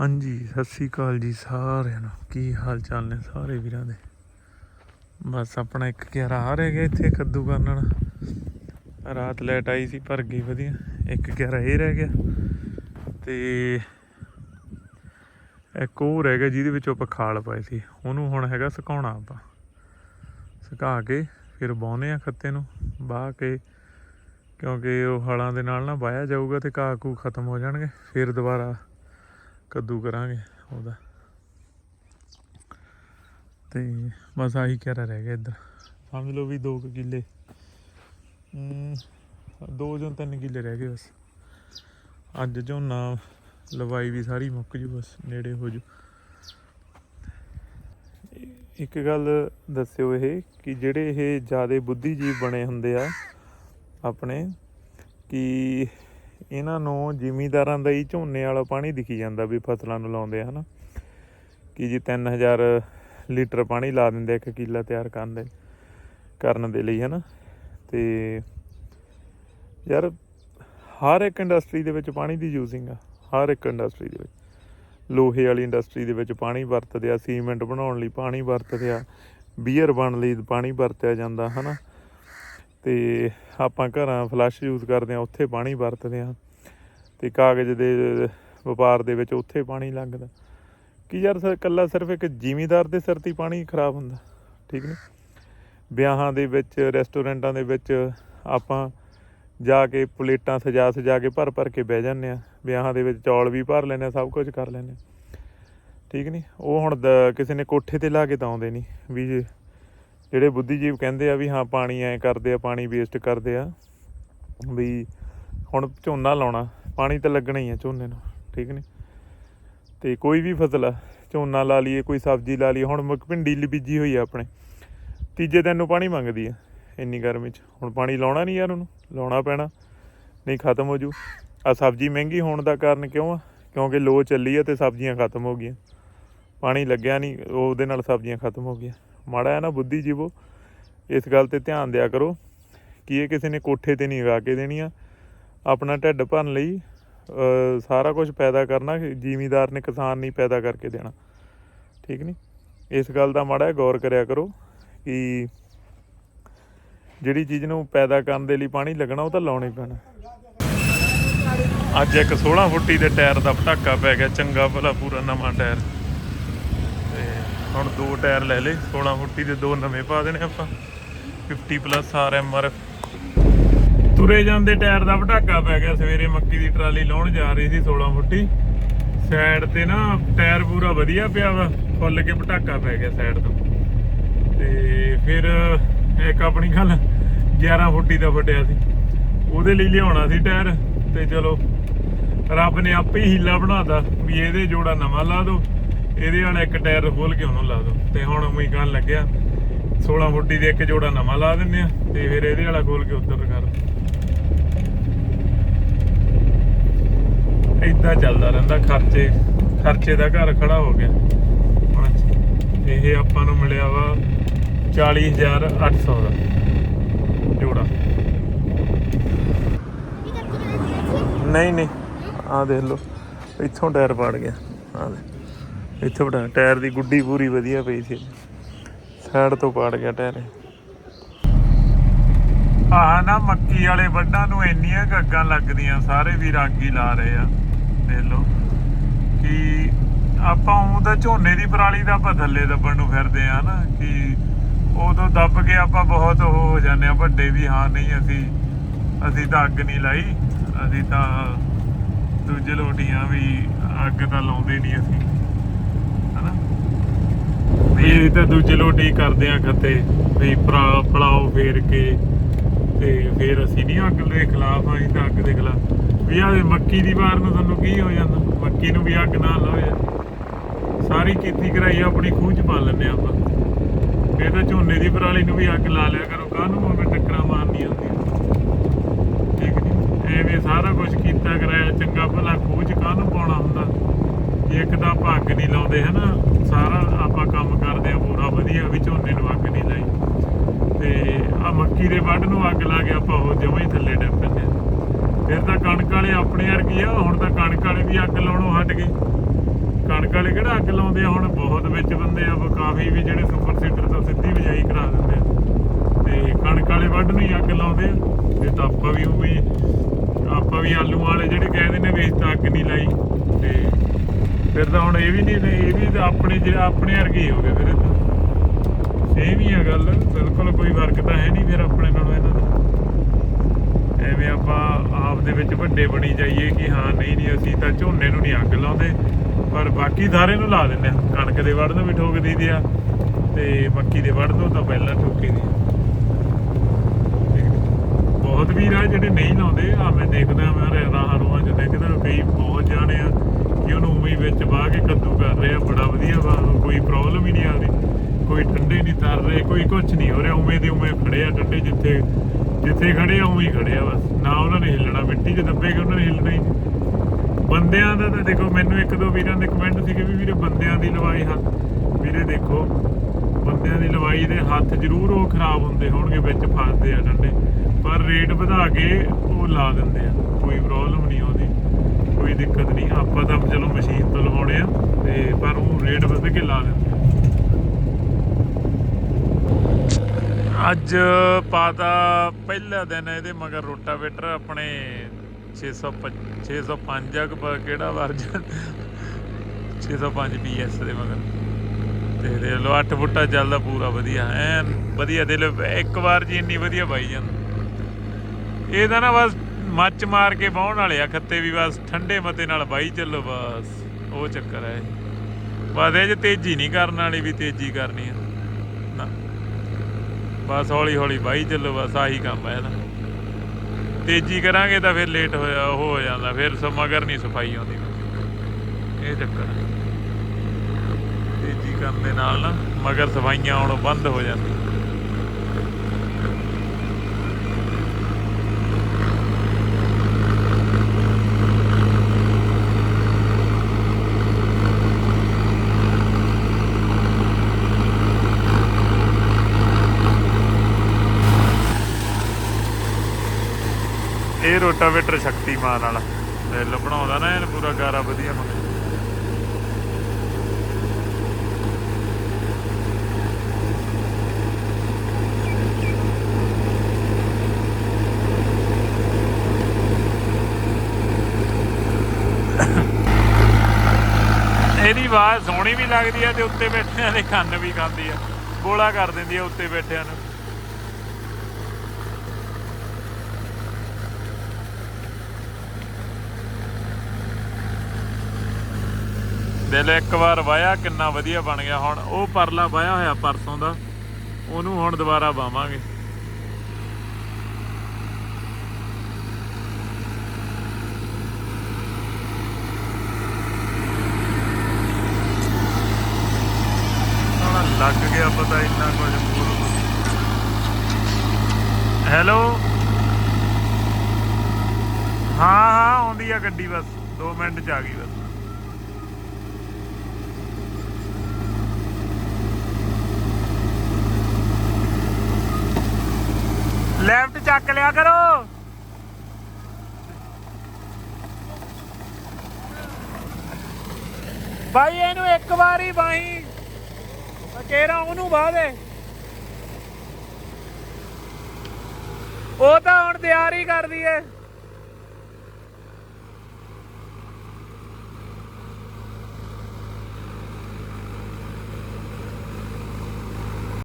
ਹਾਂਜੀ, ਸਤਿ ਸ੍ਰੀ ਅਕਾਲ ਜੀ ਸਾਰਿਆਂ ਨੂੰ। ਕੀ ਹਾਲ ਚਾਲ ਨੇ ਸਾਰੇ ਵੀਰਾਂ ਦੇ? ਬਸ ਆਪਣਾ ਇੱਕ ਗਿਆਰਾ ਆ ਰਹਿ ਗਿਆ ਇੱਥੇ ਕੱਦੂ ਕਰਨ ਵਾਲਾ ਰਾਤ ਲੈਟ ਆਈ ਸੀ ਭਰ ਗਈ ਵਧੀਆ। ਇੱਕ ਗਿਆਰਾ ਇਹ ਰਹਿ ਗਿਆ। ਤੇ ਇੱਕ ਉਹ ਰਹਿ ਗਿਆ ਜਿਹਦੇ ਵਿੱਚ ਆਪਾਂ ਖਾਲ ਪਾਏ ਸੀ। ਉਹਨੂੰ ਹੁਣ ਹੈਗਾ ਸੁਕਾਉਣਾ ਆਪਾਂ। ਸੁਕਾ ਕੇ ਫਿਰ ਬਾਉਨੇ ਆ ਖੱਤੇ ਨੂੰ ਬਾਹ ਕੇ। ਕਿਉਂਕਿ ਉਹ ਹਲਾਂ ਦੇ ਨਾਲ ਨਾ ਵਾਇਆ ਜਾਊਗਾ ਤੇ ਘਾਹ ਕੂ ਖਤਮ ਹੋ ਜਾਣਗੇ। ਫਿਰ ਦੁਬਾਰਾ ਕੱਦੂ ਕਰਾਂਗੇ ਉਹਦਾ। ਤੇ ਬਸ ਆਹੀ ਕਿਹੜਾ ਰਹਿ ਗਿਆ ਇੱਧਰ। ਸਮਝ ਲਓ ਵੀ 2 ਕਿੱਲੇ। ਦੋ ਜਾਂ ਤਿੰਨ ਕਿੱਲੇ ਰਹਿ ਗਏ ਬਸ। ਅੱਜ ਝੋਨਾ ਲਵਾਈ ਵੀ ਸਾਰੀ ਮੁੱਕ ਜੂ ਬਸ, ਨੇੜੇ ਹੋ ਜੂ। ਇੱਕ ਗੱਲ ਦੱਸਿਓ ਇਹ ਕਿ ਜਿਹੜੇ ਇਹ ਜਿਆਦੇ ਬੁੱਧੀਜੀਵ ਬਣੇ ਹੁੰਦੇ ਆ ਆਪਣੇ, ਕਿ ਇਹਨਾਂ ਨੂੰ ਜ਼ਿਮੀਂਦਾਰਾਂ ਦਾ ਹੀ ਝੋਨੇ ਵਾਲਾ ਪਾਣੀ ਦਿਖੀ ਜਾਂਦਾ ਵੀ ਫਸਲਾਂ ਨੂੰ ਲਾਉਂਦੇ ਆ, ਹਨਾ। ਕਿ ਜੀ 3000 ਲੀਟਰ ਪਾਣੀ ਲਾ ਦਿੰਦੇ ਇੱਕ ਕਿੱਲਾ ਤਿਆਰ ਕਰਨ ਦੇ ਕਰਨ ਦੇ ਲਈ, ਹਨਾ। ਤੇ ਯਾਰ ਹਰ ਇੱਕ ਇੰਡਸਟਰੀ ਦੇ ਵਿੱਚ ਪਾਣੀ ਦੀ ਯੂਜ਼ਿੰਗ ਆ, ਹਰ ਇੱਕ ਇੰਡਸਟਰੀ ਦੇ ਵਿੱਚ। ਲੋਹੇ ਵਾਲੀ ਇੰਡਸਟਰੀ ਦੇ ਵਿੱਚ ਪਾਣੀ ਵਰਤਦੇ ਆ, ਸੀਮੈਂਟ ਬਣਾਉਣ ਲਈ ਪਾਣੀ ਵਰਤਦੇ ਆ, ਬੀਅਰ ਬਣਨ ਲਈ ਪਾਣੀ ਵਰਤਿਆ ਜਾਂਦਾ, ਹਨਾ। ਤੇ ਆਪਾਂ ਘਰਾਂ ਫਲੱਸ਼ ਯੂਜ਼ ਕਰਦੇ ਆ ਉੱਥੇ ਪਾਣੀ ਵਰਤਦੇ ਆ ਤੇ ਕਾਗਜ਼ ਦੇ ਵਪਾਰ ਦੇ ਵਿੱਚ ਉੱਥੇ ਪਾਣੀ ਲੱਗਦਾ। ਕੀ ਯਾਰ ਸਰ ਕੱਲਾ ਸਿਰਫ ਇੱਕ ਜ਼ਿਮੀਦਾਰ ਦੇ ਸਿਰ ਤੇ ਪਾਣੀ ਖਰਾਬ ਹੁੰਦਾ, ਠੀਕ ਨੇ? ਵਿਆਹਾਂ ਦੇ ਵਿੱਚ ਰੈਸਟੋਰੈਂਟਾਂ ਦੇ ਵਿੱਚ ਆਪਾਂ ਜਾ ਕੇ ਪਲੇਟਾਂ ਸਜਾ ਸਜਾ ਕੇ ਭਰ ਭਰ ਕੇ ਬਹਿ ਜਾਂਦੇ ਆ ਵਿਆਹਾਂ ਦੇ ਵਿੱਚ ਚੌਲ ਵੀ ਭਰ ਲੈਂਦੇ ਆ ਸਭ ਕੁਝ ਕਰ ਲੈਂਦੇ ਆ ਠੀਕ ਨਹੀਂ ਉਹ ਹੁਣ ਦ- ਕਿਸੇ ਨੇ ਕੋਠੇ ਤੇ ਲਾ ਕੇ ਤਾਂ ਆਉਂਦੇ ਨਹੀਂ ਵੀ ਜੇ- ਜਿਹੜੇ ਬੁੱਧੀਜੀਵ ਕਹਿੰਦੇ ਆ ਵੀ ਹਾਂ, ਪਾਣੀ ਐ ਕਰਦੇ ਆ, ਪਾਣੀ ਵੇਸਟ ਕਰਦੇ ਆ, ਵੀ ਹੁਣ ਝੋਨਾ ਲਾਉਣਾ, ਪਾਣੀ ਤਾਂ ਲੱਗਣਾ ਹੀ ਆ ਝੋਨੇ ਨੂੰ, ਠੀਕ ਨੇ? ਤੇ ਕੋਈ ਵੀ ਫਸਲ ਆ, ਝੋਨਾ ਲਾ ਲਈਏ, ਕੋਈ ਸਬਜ਼ੀ ਲਾ ਲਈਏ, ਹੁਣ ਮੱਕ ਭਿੰਡੀ ਲਈ ਬੀਜੀ ਹੋਈ ਆ ਆਪਣੇ, ਤੀਜੇ ਦਿਨ ਨੂੰ ਪਾਣੀ ਮੰਗਦੀ ਆ, ਇੰਨੀ ਗਰਮੀ 'ਚ, ਹੁਣ ਪਾਣੀ ਲਾਉਣਾ ਨਹੀਂ ਯਾਰ ਉਹਨੂੰ, ਲਾਉਣਾ ਪੈਣਾ, ਨਹੀਂ ਖਤਮ ਹੋ ਜੂ ਆ ਸਬਜ਼ੀ ਮਹਿੰਗੀ ਹੋਣ ਦਾ ਕਾਰਨ ਕਿਉਂ ਆ? ਕਿਉਂਕਿ ਲੋ ਚੱਲੀ ਆ ਤੇ ਸਬਜ਼ੀਆਂ ਖਤਮ ਹੋ ਗਈਆਂ, ਪਾਣੀ ਲੱਗਿਆ ਨਹੀਂ ਉਹਦੇ ਨਾਲ ਸਬਜ਼ੀਆਂ ਖਤਮ ਹੋ ਗਈਆਂ। ਮਾੜਾ ਹੈ ਨਾ ਬੁੱਧੀ ਜੀਵੋ। ਇਸ ਗੱਲ ਤੇ ਧਿਆਨ ਦਿਆ ਕਰੋ ਕਿ ਇਹ ਕਿਸੇ ਨੇ ਕੋਠੇ ਤੇ ਨਹੀਂ ਲਗਾ ਕੇ ਦੇਣੀ ਆਪਣਾ ਢਿੱਡ ਭਰਨ ਲਈ ਸਾਰਾ ਕੁਝ ਪੈਦਾ ਕਰਨਾ, ਜ਼ਿਮੀਦਾਰ ਨੇ ਕਿਸਾਨ ਨਹੀਂ ਪੈਦਾ ਕਰਕੇ ਦੇਣਾ। ਠੀਕ ਨਹੀਂ ਇਸ ਗੱਲ ਦਾ ਮਾੜਾ ਗੌਰ ਕਰਿਆ ਕਰੋ ਕਿ ਜਿਹੜੀ ਚੀਜ਼ ਨੂੰ ਪੈਦਾ ਕਰਨ ਦੇ ਲਈ ਪਾਣੀ ਲੱਗਣਾ, ਉਹ ਤਾਂ ਲਾਉਣਾ ਹੀ ਪੈਣਾ। ਅੱਜ ਇੱਕ 16 ਫੁੱਟੀ ਦੇ ਟਾਇਰ ਦਾ ਪਟਾਕਾ ਪੈ ਗਿਆ, ਚੰਗਾ ਭਲਾ ਪੂਰਾ ਨਵਾਂ ਟਾਇਰ। ਹੁਣ ਦੋ ਟਾਇਰ ਲੈ ਲਏ 16 ਫੁੱਟੀ ਦੇ ਦੋ ਨਵੇਂ ਪਾ ਦੇਣੇ ਆਪਾਂ। 50 ਪਲੱਸ ਆਰ ਐਮ ਆਰ ਤੁਰੇ ਜਾਂਦੇ ਟਾਇਰ ਦਾ ਪਟਾਕਾ ਪੈ ਗਿਆ, ਸਵੇਰੇ ਮੱਕੀ ਦੀ ਟਰਾਲੀ ਲਾਉਣ ਜਾ ਰਹੀ ਸੀ 16 ਫੁੱਟੀ। ਸਾਈਡ ਤੇ ਨਾ ਟਾਇਰ ਪੂਰਾ ਵਧੀਆ ਪਿਆ ਵਾ, ਫੁੱਲ ਕੇ ਪਟਾਕਾ ਪੈ ਗਿਆ ਸਾਈਡ ਤੋਂ। ਤੇ ਫਿਰ ਇੱਕ ਆਪਣੀ ਗੱਲ 11 ਫੁੱਟੀ ਦਾ ਫਟਿਆ ਸੀ। ਉਹਦੇ ਲਈ ਲਿਆਉਣਾ ਸੀ ਟਾਇਰ, ਤੇ ਚਲੋ ਰੱਬ ਨੇ ਆਪੇ ਹੀ ਹੀਲਾ ਬਣਾਤਾ, ਵੀ ਇਹਦੇ ਜੋੜਾ ਨਵਾਂ ਲਾ ਦੋ ਇਹਦੇ ਵਾਲਾ ਇੱਕ ਟਾਇਰ ਖੋਲ ਕੇ ਉਹਨੂੰ ਲਾ ਦੋ ਤੇ ਹੁਣ ਉਹੀ ਗੱਲ ਲੱਗਿਆ। 16 ਫੁੱਟੀ ਦੇ ਇੱਕ ਜੋੜਾ ਨਵਾਂ ਲਾ ਦਿੰਨੇ ਆ ਤੇ ਫਿਰ ਇਹਦੇ ਵਾਲਾ ਖੋਲ ਕੇ ਉੱਧਰ ਕਰ। ਏਦਾਂ ਚੱਲਦਾ ਰਹਿੰਦਾ ਖਰਚੇ। ਖਰਚੇ ਦਾ ਘਰ ਖੜਾ ਹੋ ਗਿਆ। ਹੁਣ ਇਹ ਆਪਾਂ ਨੂੰ ਮਿਲਿਆ ਵਾ 40800 ਦਾ ਜੋੜਾ। ਨਹੀਂ ਨਹੀਂ। ਆਹ ਦੇਖ ਲਓ। ਇੱਥੋਂ ਟਾਇਰ ਪਾੜ ਗਿਆ। ਆਹ ਦੇ ਇੱਥੋਂ ਪੜਾ ਟਾਇਰ ਦੀ ਗੁੱਡੀ ਪੂਰੀ ਵਧੀਆ ਪਈ ਸੀ। ਸਾਈਡ ਤੋਂ ਪਾੜ ਗਿਆ ਟਾਇਰ। ਆਹ ਨਾ ਮੱਕੀ ਵਾਲੇ ਵੱਡਾਂ ਨੂੰ ਇੰਨੀਆਂ ਗੱਗਾਂ ਲੱਗਦੀਆਂ, ਸਾਰੇ ਵੀ ਰਾਗੀ ਲਾ ਰਹੇ ਆ। ਦੇਖ ਲਓ ਕਿ ਆਪਾਂ ਉਹ ਝੋਨੇ ਦੀ ਪਰਾਲੀ ਦਾ ਆਪਾਂ ਥੱਲੇ ਦੱਬਣ ਨੂੰ ਫਿਰਦੇ ਆ ਨਾ, ਕਿ ਉਦੋਂ ਦੱਬ ਕੇ ਆਪਾਂ ਬਹੁਤ ਉਹ ਹੋ ਜਾਂਦੇ ਆ, ਵੱਡੇ ਵੀ ਹਾਂ ਨਹੀਂ, ਅਸੀਂ ਅਸੀਂ ਤਾਂ ਅੱਗ ਨਹੀਂ ਲਾਈ, ਅਸੀਂ ਤਾਂ ਦੂਜੇ ਲੋਟੀਆਂ ਵੀ ਅੱਗ ਤਾਂ ਲਾਉਂਦੇ ਨਹੀਂ ਅਸੀਂ। ਵੀ ਤਾਂ ਦੂਜੇ ਲੋਟੀ ਕਰਦੇ ਆ ਖੱਤੇ, ਵੀ ਪਰਾ ਪਲਾਓ ਫੇਰ ਕੇ, ਤੇ ਫੇਰ ਅਸੀਂ ਨਹੀਂ ਅੱਗ ਦੇ ਖਿਲਾਫ ਆ ਅਸੀਂ ਤਾਂ ਅੱਗ ਦੇ ਖਿਲਾਫ। ਵੀ ਆ ਮੱਕੀ ਦੀ ਵਾਰ ਨੂੰ ਤੁਹਾਨੂੰ ਕੀ ਹੋ ਜਾਂਦਾ? ਮੱਕੀ ਨੂੰ ਵੀ ਅੱਗ ਨਾ ਲਾਓ ਯਾਰ। ਸਾਰੀ ਕੀਤੀ ਕਰਾਈ ਆਪਣੀ ਖੂਹ ਚ ਪਾ ਲੈਂਦੇ ਆਪਾਂ। ਇਹ ਤਾਂ ਝੋਨੇ ਦੀ ਪਰਾਲੀ ਨੂੰ ਵੀ ਅੱਗ ਲਾ ਲਿਆ ਕਰੋ, ਕਾਹਨੂੰ ਉਹਵੇਂ ਟੱਕਰਾਂ ਮਾਰਨੀਆਂ ਹੁੰਦੀਆਂ। ਠੀਕ ਨਹੀਂ ਐਵੇਂ ਸਾਰਾ ਕੁਝ ਕੀਤਾ ਕਰਾਇਆ, ਚੰਗਾ ਭਲਾ ਖੂਹ ਚ ਕਾਹਨੂੰ ਪਾਉਣਾ ਹੁੰਦਾ? ਇੱਕ ਤਾਂ ਆਪਾਂ ਅੱਗ ਨਹੀਂ ਲਾਉਂਦੇ, ਹਨਾ? ਸਾਰਾ ਆਪਾਂ ਕੰਮ ਕਰਦੇ ਆ, ਪੂਰਾ ਵਧੀਆ, ਵੀ ਝੋਨੇ ਨੂੰ ਅੱਗ ਨਹੀਂ ਲਾਈ। ਤੇ ਆ ਮੱਕੀ ਦੇ ਵੱਢ ਨੂੰ ਅੱਗ ਲਾ ਕੇ ਆਪਾਂ ਉਹ ਜਮਾਂ ਹੀ ਥੱਲੇ ਡੱਬ ਪੈਂਦੇ ਫਿਰ ਤਾਂ ਕਣਕ ਵਾਲੇ ਆਪਣੇ ਵਰਗੀ ਆ, ਹੁਣ ਤਾਂ ਕਣਕ ਵਾਲੇ ਵੀ ਅੱਗ ਲਾਉਣੋਂ ਹਟ ਗਏ। ਕਣਕ ਵਾਲੇ ਕਿਹੜਾ ਅੱਗ ਲਾਉਂਦੇ ਆ? ਹੁਣ ਬਹੁਤ ਵਿੱਚ ਬੰਦੇ ਆ ਵਾ ਕਾਫੀ ਵੀ ਜਿਹੜੇ ਸੁਪਰ ਸੀਡਰ ਤੋਂ ਸਿੱਧੀ ਬਿਜਾਈ ਕਰਾ ਦਿੰਦੇ ਆ। ਤੇ ਕਣਕ ਵਾਲੇ ਵੱਢ ਨੂੰ ਹੀ ਅੱਗ ਲਾਉਂਦੇ ਆ। ਤੇ ਤਾਂ ਆਪਾਂ ਵੀ ਉਵੇਂ ਹੀ- ਆਪਾਂ ਵੀ ਆਲੂ ਵਾਲੇ ਜਿਹੜੇ ਕਹਿੰਦੇ ਨੇ ਵੇਚ ਤਾਂ ਅੱਗ ਨਹੀਂ ਲਾਈ। ਤੇ ਫਿਰ ਤਾਂ ਹੁਣ ਇਹ ਵੀ ਨਹੀਂ ਇਹ ਵੀ ਤਾਂ ਆਪਣੇ ਜਿਹੜਾ ਆਪਣੇ ਵਰਗੇ ਹੋ ਗਏ ਫਿਰ ਤਾਂ। ਸੇਮ ਹੀ ਆ ਗੱਲ, ਬਿਲਕੁਲ ਕੋਈ ਫ਼ਰਕ ਤਾਂ ਹੈ ਨਹੀਂ ਫਿਰ ਆਪਣੇ ਨਾਲੋਂ ਇਹਨਾਂ ਦਾ। ਐਵੇਂ ਆਪਾਂ ਆਪ ਦੇ ਵਿੱਚ ਵੱਡੇ ਬਣੀ ਜਾਈਏ ਕਿ ਹਾਂ, ਨਹੀਂ ਨਹੀਂ, ਅਸੀਂ ਤਾਂ ਝੋਨੇ ਨੂੰ ਨਹੀਂ ਅੱਗ ਲਾਉਂਦੇ, ਪਰ ਬਾਕੀ ਸਾਰੇ ਨੂੰ ਲਾ ਦਿੰਦੇ ਆ ਕਣਕ ਦੇ ਵੜ ਨੂੰ ਵੀ ਠੋਕ ਦਈਦੀ ਆ, ਤੇ ਮੱਕੀ ਦੇ ਵੜ ਤੋਂ ਤਾਂ ਪਹਿਲਾਂ ਠੋਕੀ ਦੀ ਬਹੁਤ ਵੀਰ ਆ ਜਿਹੜੇ ਨਹੀਂ ਲਾਉਂਦੇ ਆ ਮੈਂ ਦੇਖਦਾ ਮੈਂ ਰਾਹਾਂ ਰੂਹਾਂ ਚ ਦੇਖਦਾ ਕਈ ਬਹੁਤ ਜਾਣੇ ਆ ਕਿ ਉਹਨੂੰ ਉਵੇਂ ਹੀ ਵਿੱਚ ਵਾਹ ਕੇ ਕੱਦੂ ਕਰ ਰਹੇ ਆ ਬੜਾ ਵਧੀਆ ਵਾ ਕੋਈ ਪ੍ਰੋਬਲਮ ਹੀ ਨਹੀਂ ਆ ਰਹੀ ਕੋਈ ਠੰਡੇ ਨਹੀਂ ਤਰ ਰਹੇ ਕੋਈ ਕੁਝ ਨਹੀਂ ਹੋ ਰਿਹਾ ਉਵੇਂ ਖੜੇ ਆ ਠੰਡੇ ਜਿੱਥੇ ਜਿੱਥੇ ਖੜੇ ਆ, ਉਵੇਂ ਹੀ ਖੜੇ ਆ ਬਸ। ਨਾ ਉਹਨਾਂ ਨੇ ਹਿੱਲਣਾ, ਮਿੱਟੀ 'ਚ ਦੱਬੇ ਕਿ ਉਹਨਾਂ ਨੇ ਹਿੱਲਣਾ ਹੀ ਬੰਦਿਆਂ ਦਾ ਤਾਂ ਦੇਖੋ, ਮੈਨੂੰ ਇੱਕ ਦੋ ਵੀਰਾਂ ਦੇ ਕਮੈਂਟ ਸੀਗੇ ਵੀ ਵੀਰੇ ਬੰਦਿਆਂ ਦੀ ਲਵਾਈ ਹੱਥ, ਵੀਰੇ ਦੇਖੋ, ਬੰਦਿਆਂ ਦੀ ਲਵਾਈ ਦੇ ਹੱਥ ਜ਼ਰੂਰ ਉਹ ਖਰਾਬ ਹੁੰਦੇ ਹੋਣਗੇ, ਵਿੱਚ ਫਸਦੇ ਆ ਡੰਡੇ ਪਰ ਰੇਟ ਵਧਾ ਕੇ ਉਹ ਲਾ ਦਿੰਦੇ ਆ। ਕੋਈ ਪ੍ਰੋਬਲਮ ਨਹੀਂ ਉਹਦੀ, ਕੋਈ ਦਿੱਕਤ ਨਹੀਂ। ਆਪਾਂ ਤਾਂ ਚਲੋ ਮਸ਼ੀਨ ਤੋਂ ਲਵਾਉਣੇ ਆ ਤੇ ਪਰ ਉਹ ਰੇਟ ਵਧ ਕੇ ਲਾ ਦਿੰਦੇ ਆ ਅੱਜ ਪਾਤਾ ਪਹਿਲਾ ਦਿਨ ਇਹਦੇ ਮਗਰ ਰੋਟਾਵੇਟਰ ਆਪਣੇ 605 605 ਆ ਕਿ ਪ- ਕਿਹੜਾ ਵਰਜਨ 605 ਪੀਐਸ ਦੇ ਮਗਰ। ਤੇ ਦੇ ਲੋ 8 ਫੁੱਟਾ ਚੱਲਦਾ ਪੂਰਾ ਵਧੀਆ, ਐਨ ਵਧੀਆ ਦੇ ਲੋ, ਇੱਕ ਵਾਰ ਜੀ ਇੰਨੀ ਵਧੀਆ ਬਾਈ ਜਾਂਦਾ ਇਹਦਾ ਨਾ ਬਸ ਮੱਚ ਮਾਰ ਕੇ ਬਾਉਣ ਵਾਲੇ ਆ, ਖੱਤੇ ਵੀ ਬਸ ਠੰਡੇ ਮਤੇ ਨਾਲ ਬਾਈ ਚੱਲੋ ਬਸ, ਉਹ ਚੱਕਰ ਹੈ ਬਸ ਇਹ 'ਚ ਤੇਜ਼ੀ ਨਹੀਂ ਕਰਨ ਵਾਲੀ ਵੀ ਤੇਜ਼ੀ ਕਰਨੀ ਆ। ਨਾ। ਬਸ ਹੌਲੀ ਹੌਲੀ ਬਾਈ ਚੱਲੋ, ਬਸ ਆਹੀ ਕੰਮ ਹੈ ਇਹਦਾ ਤੇਜ਼ੀ ਕਰਾਂਗੇ ਤਾਂ ਫਿਰ ਲੇਟ ਹੋਇਆ ਉਹ ਹੋ ਜਾਂਦਾ, ਫਿਰ ਸ- ਮਗਰ ਨਹੀਂ ਸਫ਼ਾਈ ਆਉਂਦੀ। ਇਹ ਚੱਕਰ ਤੇਜ਼ੀ ਕਰਨ ਦੇ ਨਾਲ ਨਾ ਮਗਰ ਸਫਾਈਆਂ ਆਉਣੋਂ ਬੰਦ ਹੋ ਜਾਂਦੀਆਂ। ਇਹ ਰੋਟਾਵੇਟਰ ਸ਼ਕਤੀਮਾਨ ਵਾਲਾ। ਦਿਲ ਬਣਾਉਂਦਾ ਨਾ ਇਹਨ ਪੂਰਾ ਗਾਰਾ ਵਧੀਆ ਮੰਗ ਇਹਦੀ ਆਵਾਜ਼ ਸੋਹਣੀ ਵੀ ਲੱਗਦੀ ਆ ਤੇ ਉੱਤੇ ਬੈਠਿਆਂ ਦੇ ਕੰਨ ਵੀ ਖਾਂਦੀ ਆ। ਬੋਲਾ ਕਰ ਦਿੰਦੀ ਆ ਉੱਤੇ ਬੈਠਿਆਂ ਨੂੰ। ਦਿਲ ਇੱਕ ਵਾਰ ਵਾਇਆ ਕਿੰਨਾ ਵਧੀਆ ਬਣ ਗਿਆ ਹੁਣ। ਉਹ ਪਰਲਾ ਵਾਇਆ ਹੋਇਆ ਪਰਸੋਂ ਦਾ। ਉਹਨੂੰ ਹੁਣ ਦੁਬਾਰਾ ਵਾਵਾਂਗੇ। ਲੱਗ ਗਿਆ ਪਤਾ ਇੰਨਾ ਕੁਝ ਹੋਰ। ਹੈਲੋ? ਹਾਂ ਹਾਂ, ਆਉਂਦੀ ਆ ਗੱਡੀ ਬਸ। 2 ਮਿੰਟ ਚ ਆ ਗਈ ਬਸ। ਲਿਆ ਕਰੋ। ਭਾਈ ਇਹਨੂੰ ਇੱਕ ਵਾਰੀ ਬਾਈ। ਕੇਰਾ ਉਹਨੂੰ ਬਾਹ ਦੇ। ਉਹ ਤਾਂ ਹੁਣ ਤਿਆਰੀ ਕਰਦੀ ਏ।